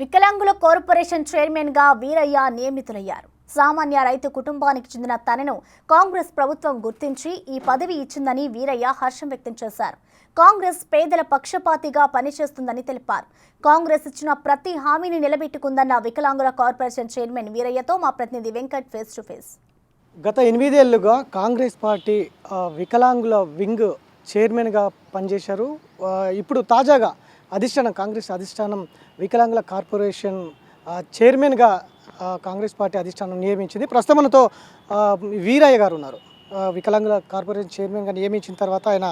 వికలాంగుల కార్పొరేషన్ చైర్మన్గా వీరయ్య నియమితులయ్యారు. సామాన్య రైతు కుటుంబానికి చెందిన తనను కాంగ్రెస్ ప్రభుత్వం గుర్తించి ఈ పదవి ఇచ్చిందని వీరయ్య హర్షం వ్యక్తం చేశారు. కాంగ్రెస్ పేదల పక్షపాతిగా పనిచేస్తుందని తెలిపారు. కాంగ్రెస్ ఇచ్చిన ప్రతి హామీని నిలబెట్టుకుందన్న వికలాంగుల కార్పొరేషన్ చైర్మన్ వీరయ్యతో మా ప్రతినిధి వెంకట్ ఫేస్ టు ఫేస్. గత ఎనిమిదేళ్ళుగా కాంగ్రెస్ పార్టీ వికలాంగుల వింగ్ చైర్మన్గా పనిచేశారు. ఇప్పుడు తాజాగా అధిష్టానం కాంగ్రెస్ అధిష్టానం వికలాంగుల కార్పొరేషన్ చైర్మన్గా కాంగ్రెస్ పార్టీ అధిష్టానం నియమించింది. ప్రస్తుతం మనతో వీరయ్య గారు ఉన్నారు. వికలాంగుల కార్పొరేషన్ చైర్మన్గా నియమించిన తర్వాత ఆయన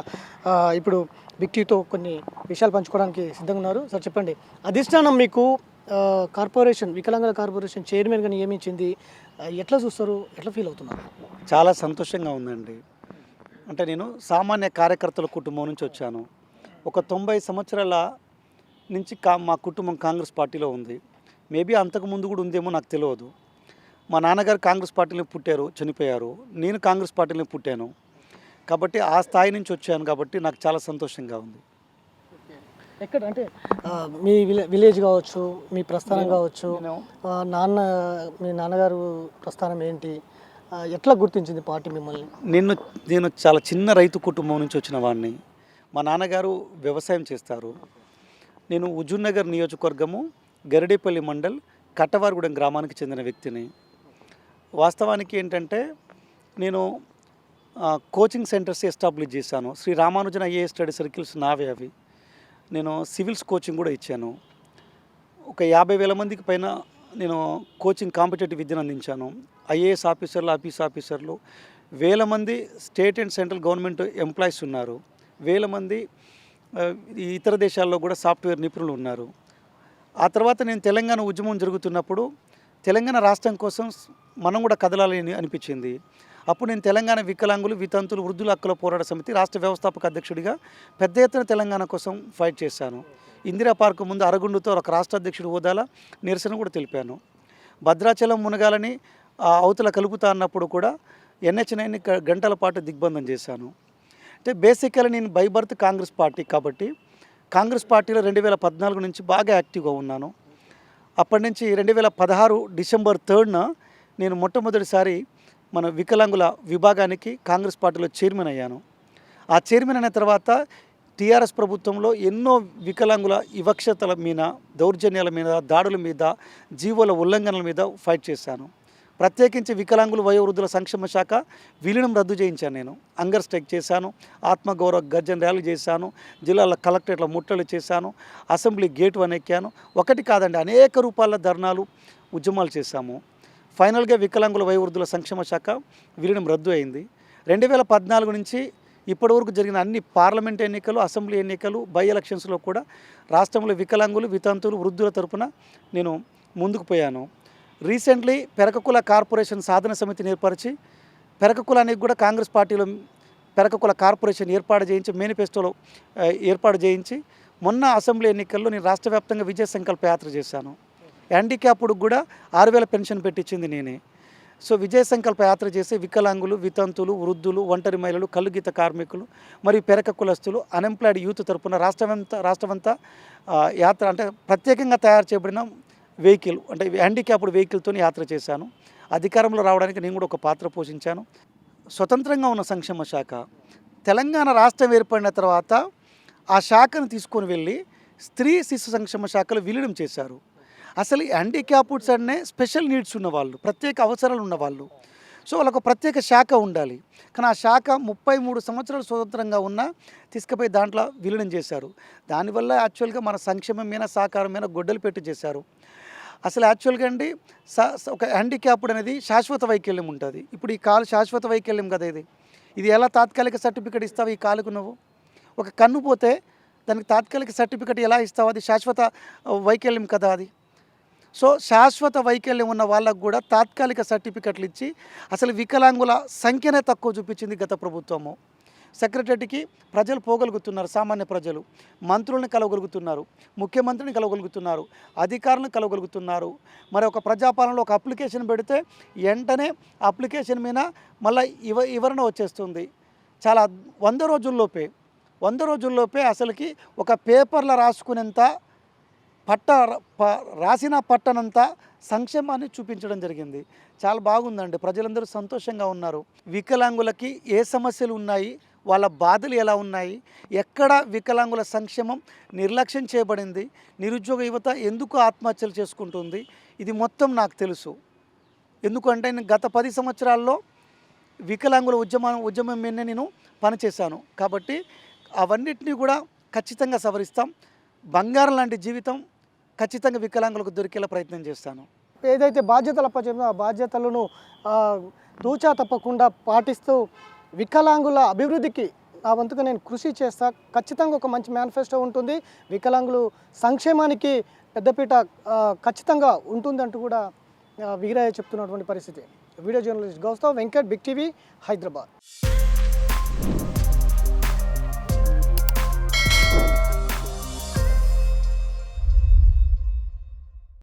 ఇప్పుడు బిక్టీతో కొన్ని విషయాలు పంచుకోవడానికి సిద్ధంగా ఉన్నారు. సార్ చెప్పండి. అధిష్టానం మీకు కార్పొరేషన్ వికలాంగుల కార్పొరేషన్ చైర్మన్గా నియమించింది. ఎట్లా చూస్తారు? ఎట్లా ఫీల్ అవుతున్నారు? చాలా సంతోషంగా ఉందండి. అంటే నేను సామాన్య కార్యకర్తల కుటుంబం నుంచి వచ్చాను. ఒక తొంభై సంవత్సరాల నుంచి కా మా కుటుంబం కాంగ్రెస్ పార్టీలో ఉంది. మేబీ అంతకు ముందు కూడా ఉందేమో నాకు తెలియదు మా నాన్నగారు కాంగ్రెస్ పార్టీలో పుట్టారు చనిపోయారు. నేను కాంగ్రెస్ పార్టీలో పుట్టాను. కాబట్టి ఆ స్థాయి నుంచి వచ్చాను కాబట్టి నాకు చాలా సంతోషంగా ఉంది. ఎక్కడ? అంటే మీ విలే విలేజ్ కావచ్చు మీ ప్రస్థానం కావచ్చు నేను నాన్న మీ నాన్నగారు ప్రస్థానం ఏంటి? ఎట్లా గుర్తించింది పార్టీ మిమ్మల్ని? నిన్ను నేను చాలా చిన్న రైతు కుటుంబం నుంచి వచ్చిన వాడిని. మా నాన్నగారు వ్యవసాయం చేస్తారు. నేను హుజూర్నగర్ నియోజకవర్గము గరిడేపల్లి మండల్ కట్టవారిగూడెం గ్రామానికి చెందిన వ్యక్తిని. వాస్తవానికి ఏంటంటే నేను కోచింగ్ సెంటర్స్ ఎస్టాబ్లిష్ చేశాను. Shri Ramanujan IA study circles నావే అవి. నేను సివిల్స్ కోచింగ్ కూడా ఇచ్చాను. ఒక యాభై వేల మందికి పైన నేను కోచింగ్ కాంపిటేటివ్ విద్యను అందించాను. ఐఏఎస్ ఆఫీసర్లు ఆఫీస్ ఆఫీసర్లు వేల మంది state and central government employees ఉన్నారు. వేల మంది ఇతర దేశాల్లో కూడా సాఫ్ట్వేర్ నిపుణులు ఉన్నారు. ఆ తర్వాత నేను తెలంగాణ ఉద్యమం జరుగుతున్నప్పుడు తెలంగాణ రాష్ట్రం కోసం మనం కూడా కదలాలని అనిపించింది. అప్పుడు నేను తెలంగాణ వికలాంగులు వితంతులు వృద్ధుల హక్కుల పోరాట సమితి రాష్ట్ర వ్యవస్థాపక అధ్యక్షుడిగా పెద్ద ఎత్తున తెలంగాణ కోసం ఫైట్ చేశాను. ఇందిరా పార్క్ ముందు అరగుండుతో ఒక రాష్ట్ర అధ్యక్షుడు హోదాల నిరసన కూడా తెలిపాను. భద్రాచలం మునగాలని ఆ అవతల కలుపుతా అన్నప్పుడు కూడా ఎన్హెచ్ నైన్ గంటల పాటు దిగ్బంధం చేశాను. అంటే బేసికల్లీ నేను బై బర్త్ కాంగ్రెస్ పార్టీ కాబట్టి కాంగ్రెస్ పార్టీలో రెండు వేల పద్నాలుగు నుంచి బాగా యాక్టివ్గా ఉన్నాను. అప్పటి నుంచి రెండు వేల పదహారు డిసెంబర్ థర్డ్న నేను మొట్టమొదటిసారి మన వికలాంగుల విభాగానికి కాంగ్రెస్ పార్టీలో చైర్మన్ అయ్యాను. ఆ చైర్మన్ అయిన తర్వాత టీఆర్ఎస్ ప్రభుత్వంలో ఎన్నో వికలాంగుల వివక్షతల మీద దౌర్జన్యాల మీద దాడుల మీద జీవోల ఉల్లంఘనల మీద ఫైట్ చేశాను. ప్రత్యేకించి వికలాంగులు వయోవృద్ధుల సంక్షేమ శాఖ విలీనం రద్దు చేయించాను నేను. అంగర్ స్ట్రైక్ చేశాను ఆత్మగౌరవ గర్జన ర్యాలీ చేశాను జిల్లాల కలెక్టరేట్ల ముట్టలు చేశాను అసెంబ్లీ గేటు ఎక్కాను ఒకటి కాదండి అనేక రూపాల ధర్నాలు ఉద్యమాలు చేశాము. ఫైనల్గా వికలాంగుల వయోవృద్ధుల సంక్షేమ శాఖ విలీనం రద్దు అయింది. రెండు వేల పద్నాలుగు నుంచి ఇప్పటివరకు జరిగిన అన్ని పార్లమెంట్ ఎన్నికలు అసెంబ్లీ ఎన్నికలు బై ఎలక్షన్స్లో కూడా రాష్ట్రంలో వికలాంగులు వితంతులు వృద్ధుల తరపున నేను ముందుకు పోయాను. రీసెంట్లీ పెరకకుల కార్పొరేషన్ సాధన సమితిని ఏర్పరిచి పెరకకులానికి కూడా కాంగ్రెస్ పార్టీలో పెరకకుల కార్పొరేషన్ ఏర్పాటు చేయించి మేనిఫెస్టోలో ఏర్పాటు చేయించి మొన్న అసెంబ్లీ ఎన్నికల్లో నేను రాష్ట్ర వ్యాప్తంగా విజయ సంకల్ప యాత్ర చేశాను. హ్యాండిక్యాప్డ్ కూడా ఆరు వేల పెన్షన్ పెట్టించింది నేనే. సో విజయ సంకల్ప యాత్ర చేసి వికలాంగులు వితంతులు వృద్ధులు ఒంటరి మహిళలు కలుగీత కార్మికులు మరియు పెరక కులస్తులు అన్ఎంప్లాయిడ్ యూత్ తరపున రాష్ట్రమంతా రాష్ట్రమంతా యాత్ర అంటే ప్రత్యేకంగా తయారు చేయబడిన వెహికల్ అంటే హ్యాండిక్యాప్డ్ వెహికల్తో యాత్ర చేశాను. అధికారంలో రావడానికి నేను కూడా ఒక పాత్ర పోషించాను. స్వతంత్రంగా ఉన్న సంక్షేమ శాఖ తెలంగాణ రాష్ట్రం ఏర్పడిన తర్వాత ఆ శాఖను తీసుకొని వెళ్ళి స్త్రీ శిశు సంక్షేమ శాఖలు విలీనం చేశారు. అసలు ఈ హ్యాండిక్యాప్డ్స్ అనే స్పెషల్ నీడ్స్ ఉన్నవాళ్ళు ప్రత్యేక అవసరాలు ఉన్నవాళ్ళు. సో వాళ్ళకు ప్రత్యేక శాఖ ఉండాలి. కానీ ఆ శాఖ ముప్పై మూడు సంవత్సరాలు స్వతంత్రంగా ఉన్న తీసుకుపోయి దాంట్లో విలీనం చేశారు. దానివల్ల యాక్చువల్గా మన సంక్షేమం మీద సహకారం మీద గొడ్డలు పెట్టి చేశారు. అసలు యాక్చువల్గా అండి స- ఒక హ్యాండిక్యాప్డ్ అనేది శాశ్వత వైకల్యం ఉంటుంది. ఇప్పుడు ఈ కాలు శాశ్వత వైకల్యం కదా ఇది. ఇది ఎలా తాత్కాలిక సర్టిఫికేట్ ఇస్తావు ఈ కాలుకు నువ్వు? ఒక కన్ను పోతే దానికి తాత్కాలిక సర్టిఫికేట్ ఎలా ఇస్తావు? అది శాశ్వత వైకల్యం కదా అది. సో శాశ్వత వైకల్యం ఉన్న వాళ్ళకు కూడా తాత్కాలిక సర్టిఫికెట్లు ఇచ్చి అసలు వికలాంగుల సంఖ్యనే తక్కువ చూపించింది గత ప్రభుత్వము. సెక్రటరీకి ప్రజలు పోగలుగుతున్నారు సామాన్య ప్రజలు. మంత్రులను కలవగలుగుతున్నారు ముఖ్యమంత్రిని కలవగలుగుతున్నారు అధికారులను కలవగలుగుతున్నారు. మరి ఒక ప్రజాపాలనలో ఒక అప్లికేషన్ పెడితే వెంటనే అప్లికేషన్ మీద మళ్ళీ ఇవ వివరణ వచ్చేస్తుంది. చాలా వంద రోజుల్లోపే వంద రోజుల్లోపే అసలుకి ఒక పేపర్లో రాసుకునేంత పట్ట ప- రాసిన పట్టనంతా సంక్షేమాన్ని చూపించడం జరిగింది. చాలా బాగుందండి. ప్రజలందరూ సంతోషంగా ఉన్నారు. వికలాంగులకి ఏ సమస్యలు ఉన్నాయి? వాళ్ళ బాధలు ఎలా ఉన్నాయి? ఎక్కడ వికలాంగుల సంక్షేమం నిర్లక్ష్యం చేయబడింది? నిరుద్యోగ యువత ఎందుకు ఆత్మహత్యలు చేసుకుంటుంది? ఇది మొత్తం నాకు తెలుసు. ఎందుకంటే నేను గత పది సంవత్సరాల్లో వికలాంగుల ఉద్యమం ఉద్యమం మీద నేను పనిచేశాను కాబట్టి అవన్నిటినీ కూడా ఖచ్చితంగా సవరిస్తాం. బంగారం లాంటి జీవితం ఖచ్చితంగా వికలాంగులకు దొరికేలా ప్రయత్నం చేస్తాను. ఏదైతే బాధ్యతలు అప్పచెప్పిందో ఆ బాధ్యతలను దూచా తూచా తప్పకుండా పాటిస్తూ వికలాంగుల అభివృద్ధికి నా వంతుగా నేను కృషి చేస్తా. ఖచ్చితంగా ఒక మంచి మేనిఫెస్టో ఉంటుంది. వికలాంగులు సంక్షేమానికి పెద్దపీట ఖచ్చితంగా ఉంటుందంటూ కూడా వీరయ్య చెప్తున్నటువంటి పరిస్థితి. వీడియో జర్నలిస్ట్ గౌస్తవ్ వెంకట్ బిగ్ టీవీ హైదరాబాద్.